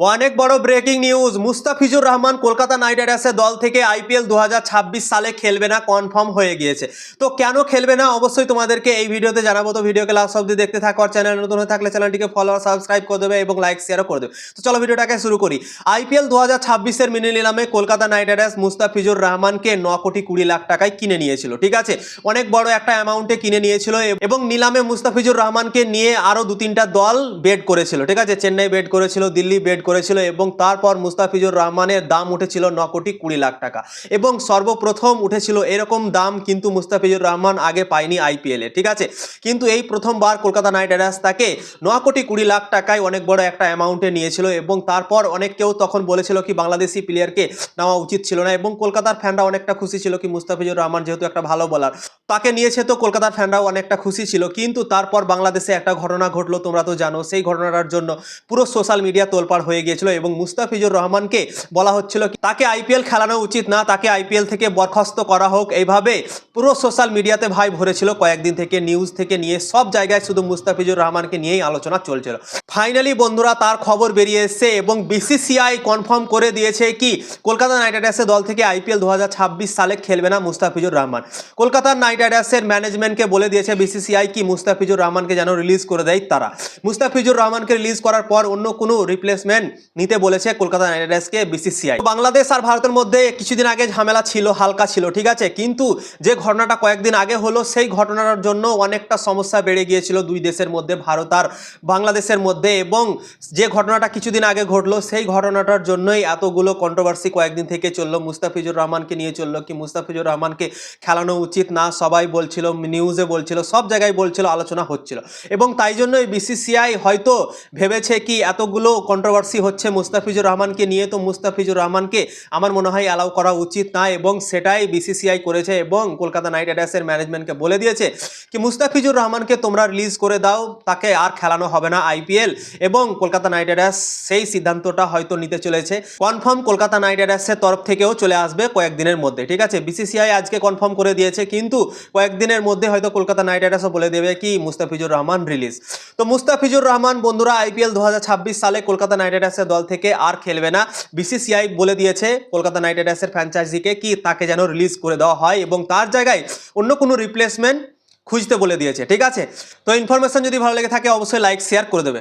অনেক বড় breaking news Mustafizur Rahman Kolkata knight রাইডার্সের দল থেকে আইপিএল দু হাজার ছাব্বিশ সালে খেলবে না কনফার্ম হয়ে গিয়েছে। তো কেন খেলবে না? অবশ্যই তোমাদেরকে এই ভিডিওতে জানাব। তো ভিডিওকে লাস্ট অব্দি দেখতে থাকো, আর চ্যানেল নতুন হয়ে থাকলে চ্যানেলটিকে ফলো সাবস্ক্রাইব করে দেবে এবং লাইক শেয়ারও করে দেবে। তো চলো ভিডিওটাকে শুরু করি। আইপিএল দু হাজার ছাব্বিশের মিনি নিলামে কলকাতা নাইট রাইডার্স মুস্তাফিজুর রহমানকে ন কোটি কুড়ি লাখ টাকায় কিনে নিয়েছিল, ঠিক আছে? অনেক বড় একটা অ্যামাউন্টে কিনে নিয়েছিল এবং নিলামে মুস্তাফিজুর রহমানকে নিয়ে আরও দু তিনটা দল বেড করেছিল, ঠিক আছে? চেন্নাই বেড করেছিল, দিল্লি বেড করেছিল এবং তারপর মুস্তাফিজুর রহমানের দাম উঠেছিল ন কোটি কুড়ি লাখ টাকা। এবং সর্বপ্রথম উঠেছিল এরকম দাম কিন্তু মুস্তাফিজুর রহমান আগে পায়নি আইপিএলে ঠিক আছে? কিন্তু এই প্রথমবার কলকাতা নাইট রাইডার্স তাকে ন কোটি কুড়ি লাখ টাকায় অনেক বড় একটা অ্যামাউন্টে নিয়েছিল এবং তারপর অনেক কেউ তখন বলেছিল কি বাংলাদেশি প্লেয়ারকে নেওয়া উচিত ছিল না এবং কলকাতার ফ্যানরা অনেকটা খুশি ছিল কি মুস্তাফিজুর রহমান যেহেতু একটা ভালো বলার তাকে নিয়েছে তো কলকাতার ফ্যানরাও অনেকটা খুশি ছিল, কিন্তু তারপর বাংলাদেশে একটা ঘটনা ঘটলো, তোমরা তো জানো, সেই ঘটনাটার জন্য পুরো সোশ্যাল মিডিয়া তোলপাড় হয়ে গিয়েছিল এবং মুস্তাফিজুর রহমানকে বলা হচ্ছিল তাকে আইপিএল খেলানো উচিত না, তাকে আইপিএল থেকে বরখাস্ত করা হোক। এইভাবে পুরো সোশ্যাল মিডিয়াতে ভাই ভরেছিল। কয়েকদিন থেকে নিউজ থেকে নিয়ে সব জায়গায় শুধু মুস্তাফিজুর রহমানকে নিয়েই আলোচনা চলছিল। ফাইনালি বন্ধুরা, তার খবর বেরিয়ে এসেছে এবং বিসিসিআই কনফার্ম করে দিয়েছে কি, কলকাতা নাইট রাইডার্সের দল থেকে আইপিএল দু হাজার ছাব্বিশ সালে খেলবে না মুস্তাফিজুর রহমান। কলকাতার নাইট রাইডার্সের ম্যানেজমেন্টকে বলে দিয়েছে বিসিসিআই কি মুস্তাফিজুর রহমানকে যেন রিলিজ করে দেয় তারা। মুস্তাফিজুর রহমানকে রিলিজ করার পর অন্য কোনো রিপ্লেসমেন্ট নিতে বলেছে কলকাতা নাইট রাইডার্সকে বিসিসিআই বাংলাদেশ আর ভারতের মধ্যে কিছুদিন আগে ঝামেলা ছিল, হালকা ছিল, ঠিক আছে? কিন্তু যে ঘটনাটা কয়েকদিন আগে হলো, সেই ঘটনার জন্য অনেকটা সমস্যা বেড়ে গিয়েছিল দুই দেশের মধ্যে, ভারত আর বাংলাদেশের মধ্যে। এবং যে ঘটনাটা কিছুদিন আগে ঘটলো, সেই ঘটনাটার জন্যই এতগুলো কন্ট্রোভার্সি কয়েকদিন থেকে চলল। মুস্তাফিজুর রহমানকে নিয়ে চলল কি মুস্তাফিজুর রহমানকে খেলানো উচিত না, সবাই বলছিল নিউজে বলছিল, সব জায়গায় বলছিল, আলোচনা হচ্ছিল। এবং তাই জন্যই বিসিসিআই হয়তো ভেবেছে কি, এতগুলো কন্ট্রোভার্সি হচ্ছে মুস্তাফিজুর রহমানকে নিয়ে। তো মুস্তাফিজুর রহমানকে আমার মনে হয় অ্যালাউ করা উচিত না এবং সেটাই বিসিসিআই করেছে এবং কলকাতা নাইট রাইডার্সের ম্যানেজমেন্টকে বলে দিয়েছে কি, মুস্তাফিজুর রহমানকে তোমরা রিলিজ করে দাও, তাকে আর খেলানো হবে না আইপিএল এবং কলকাতা নাইট রাইডার্স সেই সিদ্ধান্তটা হয়তো নিতে চলেছে। কনফার্ম কলকাতা নাইট রাইডার্সের তরফ থেকেও চলে আসবে কয়েকদিনের মধ্যে, ঠিক আছে? বিসিসিআই আজকে কনফার্ম করে দিয়েছে, কিন্তু কয়েকদিনের মধ্যে হয়তো কলকাতা নাইট রাইডার্সও বলে দেবে কি, মুস্তাফিজুর রহমান রিলিজ তো মুস্তাফিজুর রহমান, বন্ধুরা আইপিএল দু হাজার ছাব্বিশ সালে কলকাতা নাইট রাইডার্সের দল থেকে আর খেলবে না। বিসিসিআই বলে দিয়েছে কলকাতা নাইট রাইডার্সের ফ্র্যাঞ্চাইজিকে কি তাকে যেন রিলিজ করে দেওয়া হয় এবং তার জায়গায় অন্য কোনো রিপ্লেসমেন্ট খুঁজতে বলে দিয়েছে। ঠিক আছে? তো ইনফরমেশন যদি ভালো লেগে থাকে, অবশ্যই লাইক শেয়ার করে দেবে।